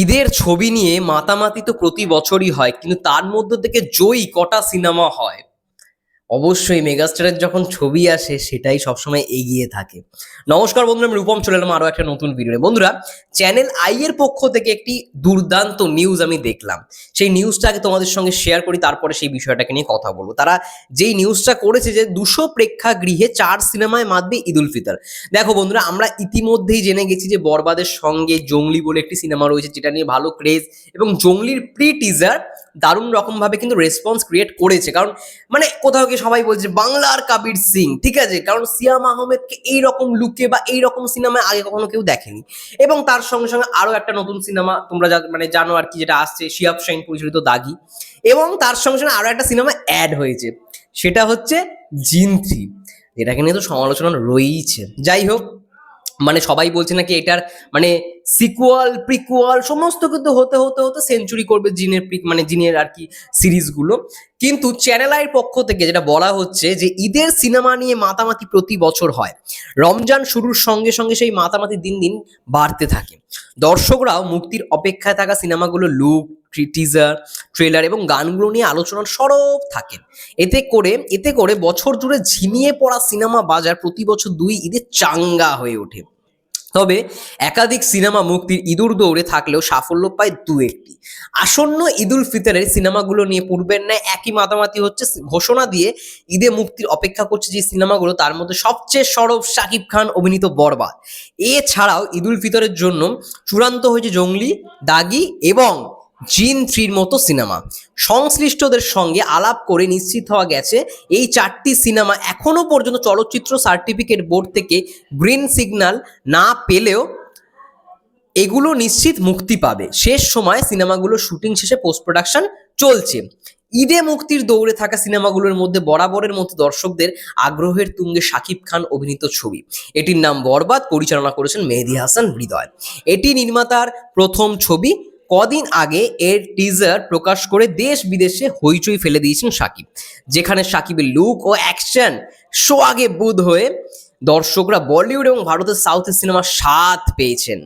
ঈদের ছবি নিয়ে মাতামাতি তো প্রতি বছরই হয়, কিন্তু তার মধ্য থেকে জয়ী কটা সিনেমা হয়? অবশ্যই মেগাস্টারের যখন ছবি আসে, সেটাই সবসময় এগিয়ে থাকে। নমস্কার বন্ধুরা, আমি রূপম, চলে এলাম আরও একটা নতুন ভিডিও বন্ধুরা, চ্যানেল আই এর পক্ষ থেকে একটি দুর্দান্ত নিউজ আমি দেখলাম। সেই নিউজটাকে তোমাদের সঙ্গে শেয়ার করি, তারপরে সেই বিষয়টাকে নিয়ে কথা বলব। তারা যেই নিউজটা করেছে যে, দুশো প্রেক্ষাগৃহে চার সিনেমায় মাতবে ঈদ উল ফিতর। দেখো বন্ধুরা, আমরা ইতিমধ্যেই জেনে গেছি যে, বরবাদের সঙ্গে জঙ্গলি বলে একটি সিনেমা রয়েছে, যেটা নিয়ে ভালো ক্রেজ এবং জঙ্গলির প্রি টিজার দারুণ রকমভাবে কিন্তু রেসপন্স ক্রিয়েট করেছে। কারণ মানে কোথাও গিয়ে সবাই বলছে বাংলার কাবির সিং ঠিক আছে? কারণ সিয়াম আহমেদকে এই রকম লুকে বা এই রকম সিনেমায় আগে কখনো কেউ দেখেনি। এবং তার সঙ্গে সঙ্গে আরও একটা নতুন সিনেমা তোমরা মানে জানো আর কি, যেটা আসছে, শিয়াব শাইন পরিচালিত দাগি। এবং তার সঙ্গে সঙ্গে আরও একটা সিনেমা অ্যাড হয়েছে। সেটা হচ্ছে জিন থ্রি। যেটাকে নিয়ে তো সমালোচনা রয়েইছে। যাই হোক মানে সবাই বলছে নাকি এটার মানে সিকুয়াল প্রিকুয়াল সমস্ত কিন্তু হতে হতে হতে সেঞ্চুরি করবে জিনের প্রি মানে জিনের আর কি সিরিজগুলো কিন্তু চ্যানেল আইয়ের পক্ষ থেকে যেটা বলা হচ্ছে যে ঈদের সিনেমা নিয়ে মাতামাতি প্রতি বছর হয়। রমজান শুরুর সঙ্গে সঙ্গে সেই মাতামাতি দিন দিন বাড়তে থাকে। দর্শকরাও মুক্তির অপেক্ষায় থাকা সিনেমাগুলো লুক টিজার ট্রেলার এবং গানগুলো নিয়ে আলোচনার সরব থাকেন এতে করে এতে করে বছর জুড়ে ঝিমিয়ে পড়া সিনেমা বাজার প্রতি বছর দুই ঈদে চাঙ্গা হয়ে ওঠে। তবে একাধিক সিনেমা মুক্তির ইঁদুর দৌড়ে থাকলেও সাফল্য পায় দু একটি আসন্ন ঈদুল ফিতরের সিনেমাগুলো নিয়ে পূর্বের ন্যায় একই মাতামাতি হচ্ছে ঘোষণা দিয়ে ঈদে মুক্তির অপেক্ষা করছে যে সিনেমাগুলো, তার মধ্যে সবচেয়ে সরব শাকিব খান, অভিনীত বরবাদ। এছাড়াও ঈদুল ফিতরের জন্য চূড়ান্ত হয়েছে জঙ্গলি, দাগি এবং জিন থ্রির মতো সিনেমা। সংশ্লিষ্টদের সঙ্গে আলাপ করে নিশ্চিত হওয়া গেছে, এই চারটি সিনেমা এখনও পর্যন্ত চলচ্চিত্র সার্টিফিকেট বোর্ড থেকে গ্রিন সিগন্যাল না পেলেও এগুলো নিশ্চিত মুক্তি পাবে। শেষ সময় সিনেমাগুলোর শুটিং শেষে পোস্ট প্রোডাকশন চলছে। ঈদে মুক্তির দৌড়ে থাকা সিনেমাগুলোর মধ্যে বরাবরের মতো দর্শকদের আগ্রহের তুঙ্গে শাকিব খান অভিনীত ছবি। এটির নাম বরবাদ, পরিচালনা করেছেন মেহেদি হাসান হৃদয়। এটি নির্মাতার প্রথম ছবি কদিন আগে এর টিজার প্রকাশ করে দেশ বিদেশে হইচই ফেলে দিয়েছেন সাকিব, যেখানে সাকিবের লুক ও অ্যাকশন শো আগে বুধ হয়ে দর্শকরা বলিউড এবং ভারতের সাউথের সিনেমার স্বাদ পেয়েছেন।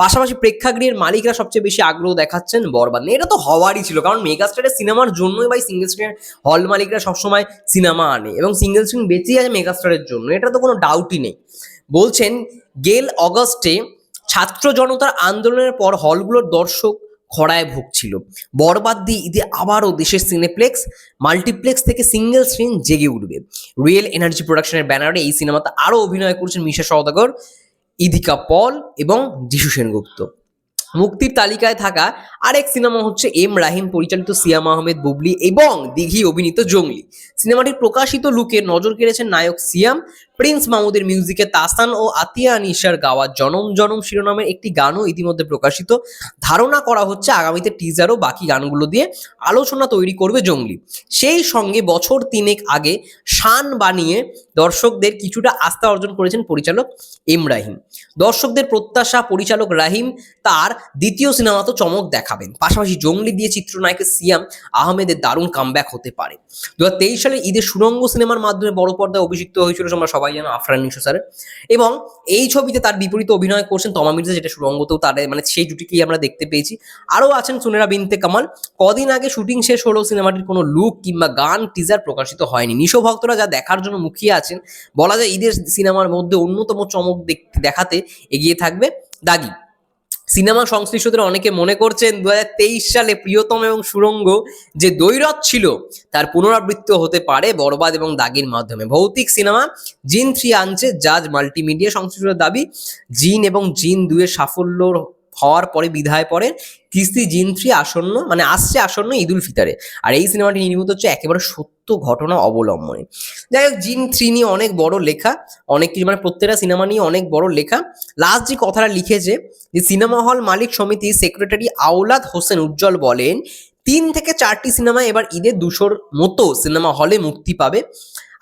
পাশাপাশি প্রেক্ষাগৃহের মালিকরা সবচেয়ে বেশি আগ্রহ দেখাচ্ছেন বরবাদ এটা তো হওয়ারই ছিল, কারণ মেগাস্টারের সিনেমার জন্যই ভাই সিঙ্গেল স্ক্রিনের হল মালিকরা সবসময় সিনেমা আনে এবং সিঙ্গেল স্ক্রিন বেঁচেই আছে মেগাস্টারের জন্য। এটা তো কোনো ডাউটই নেই। বলছেন, গেল অগস্টে ছাত্র জনতার আন্দোলনের পর হলগুলোর দর্শক খরায় ভুগছিল। বরবাদ দিয়ে ঈদে আবারও দেশের সিনেপ্লেক্স, মাল্টিপ্লেক্স থেকে সিঙ্গেল স্ক্রিন জেগে উঠবে। রিয়েল এনার্জি প্রোডাকশনের ব্যানারে এই সিনেমাতে আরও অভিনয় করছেন মিশা সওদাগর, ইদিকা পল এবং যিশু সেনগুপ্ত। মুক্তির তালিকায় থাকা আরেক সিনেমা হচ্ছে এম রাহিম, পরিচালিত সিয়াম আহমেদ বুবলি এবং দিঘি অভিনীত জঙ্গলি। সিনেমাটির প্রকাশিত লুকে নজর কেড়েছেন নায়ক সিয়াম প্রিন্স মাহমুদের মিউজিকে তাসান ও আতিয়া আনিশার গাওয়া জনম জনম শিরোনামের একটি গানও ইতিমধ্যে প্রকাশিত। ধারণা করা হচ্ছে আগামীতে টিজার ও বাকি গানগুলো দিয়ে আলোচনা তৈরি করবে জঙ্গলি। সেই সঙ্গে বছর তিনেক আগে শান বানিয়ে দর্শকদের কিছুটা আস্থা অর্জন করেছেন পরিচালক এম রাহিম। দর্শকদের প্রত্যাশা পরিচালক রাহিম তার দ্বিতীয় সিনেমা তো চমক দেখাবেন। পাশাপাশি জঙ্গলি দিয়ে চিত্রনায়ক সিয়াম আহমেদের দারুণ কামব্যাক হতে পারে। দু হাজার তেইশ সালে ঈদের সুরঙ্গ সিনেমার মাধ্যমে বড় পর্দায় অভিষিক্ত হয়েছিল সবাই জানো আফরান নিশো স্যারের এবং এই ছবিতে তার বিপরীতে অভিনয় করছেন তমা মির্জা, যেটা সুরঙ্গতেও তার মানে সেই জুটিকেই আমরা দেখতে পেয়েছি। আরও আছেন সুনেরা বিনতে কামাল। কদিন আগে শুটিং শেষ হলেও সিনেমাটির কোনো লুক কিংবা গান টিজার প্রকাশিত হয়নি। নিশো ভক্তরা যা দেখার জন্য মুখিয়ে আছেন, বলা যায় ঈদের সিনেমার মধ্যে অন্যতম চমক দেখাতে এগিয়ে থাকবে দাগি। সিনেমা সংশ্লিষ্টদের অনেকে মনে করছেন দু হাজার তেইশ সালে প্রিয়তম এবং সুরঙ্গ যে দৈরথ ছিল, তার পুনরাবৃত্ত হতে পারে বরবাদ এবং দাগির মাধ্যমে। ভৌতিক সিনেমা জিন থ্রি আনছে জাজ মাল্টিমিডিয়া সংশ্লিষ্টদের দাবি, জিন এবং জিন দুয়ের সাফল্য হওয়ার পরে বিধায় পরে কিস্তি জিন থ্রি আসন্ন মানে আসছে আসন্ন ঈদুল ফিতারে। আর এই সিনেমাটি নির্মিত হচ্ছে একেবারে সত্য ঘটনা অবলম্বনে। যাই হোক জিন থ্রি নিয়ে অনেক বড় লেখা, অনেক কিছু মানে প্রত্যেকটা সিনেমা নিয়ে অনেক বড় লেখা। লাস্ট যে কথাটা লিখেছে, যে সিনেমা হল মালিক সমিতি সেক্রেটারি আওলাদ হোসেন উজ্জ্বল বলেন, তিন থেকে চারটি সিনেমা এবার ঈদের দুশোর মতো সিনেমা হলে মুক্তি পাবে।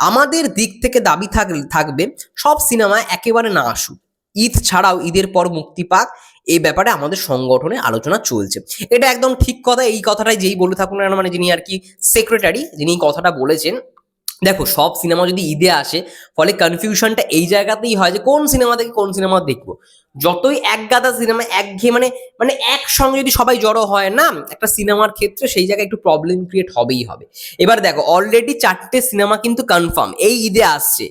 আমাদের দিক থেকে দাবি থাক, থাকবে, সব সিনেমা একেবারে না আসুক। ঈদ ছাড়াও ঈদের পর মুক্তি পাক। এই ব্যাপারে আমাদের সংগঠনে আলোচনা চলছে। এটা একদম ঠিক কথা, এই কথাটাই যেই বলে থাকুন না মানে যিনি আর কি সেক্রেটারি যিনি কথাটা বলেছেন, দেখো সব সিনেমা যদি ঈদে আসে, ফলে কনফিউশনটা এই জায়গাতেই হয় যে কোন সিনেমা থেকে কোন সিনেমা দেখব। যতই এক গাদা সিনেমা একঘেয়ে মানে মানে একসঙ্গে যদি সবাই জড়ো হয় না, একটা সিনেমার ক্ষেত্রে সেই জায়গায় একটু প্রবলেম ক্রিয়েট হবেই হবে। এবার দেখো অলরেডি চারটে সিনেমা কিন্তু কনফার্ম এই ঈদে আসছে।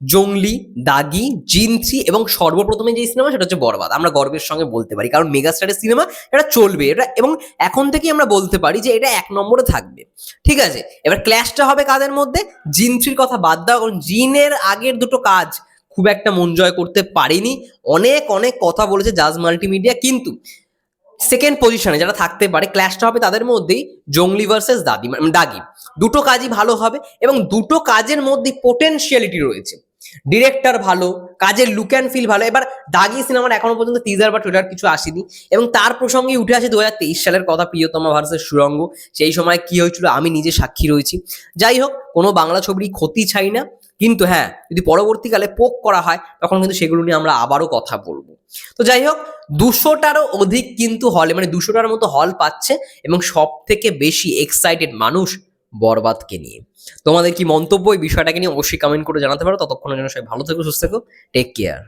জঙ্গলি দাগি জিন থ্রি এবং সর্বপ্রথমে যে সিনেমা সেটা হচ্ছে বরবাদ। আমরা গর্বের সঙ্গে বলতে পারি, কারণ মেগাস্টারের সিনেমা এটা চলবে। এটা এবং এখন থেকেই আমরা বলতে পারি যে এটা এক নম্বরে থাকবে। ঠিক আছে? এবার ক্ল্যাশটা হবে কাদের মধ্যে? জিন থ্রির কথা বাদ দাও, কারণ জিনের আগের দুটো কাজ খুব একটা মন জয় করতে পারিনি। অনেক অনেক কথা বলেছে জাজ মাল্টিমিডিয়া, কিন্তু সেকেন্ড পজিশনে যারা থাকতে পারে ক্ল্যাশটা হবে তাদের মধ্যেই জঙ্গলি ভার্সেস দাদি দাগি। দুটো কাজই ভালো হবে এবং দুটো কাজের মধ্যে পোটেনশিয়ালিটি রয়েছে। ডিরেক্টর ভালো, কাজের লুক অ্যান্ড ফিল ভালো। এবার দাগি সিনেমার এখনও পর্যন্ত টিজার বা ট্রেলার কিছু আসেনি। এবং তার প্রসঙ্গে উঠে আসে দু হাজার তেইশ সালের কথা প্রিয়তমা ভার্সেস সুরঙ্গ। সেই সময় কি হয়েছিল আমি নিজে সাক্ষী রয়েছি। যাই হোক, কোনো বাংলা ছবির ক্ষতি চাই না। কিন্তু হ্যাঁ যদি পরবর্তীকালে পোক করা হয়, তখন কিন্তু সেগুলো নিয়ে আমরা আবারও কথা বলব। তো যাই হোক, দুশোটারও অধিক কিন্তু হলে মানে দুশোটার মতো হল পাচ্ছে। এবং সব থেকে বেশি এক্সাইটেড মানুষ বরবাদকে নিয়ে। তোমাদের কি মন্তব্য এই বিষয়টাকে নিয়ে অবশ্যই কমেন্ট করে জানাতে পারো। ততক্ষণের জন্য সবাই ভালো থেকো, সুস্থ থেকো টেক কেয়ার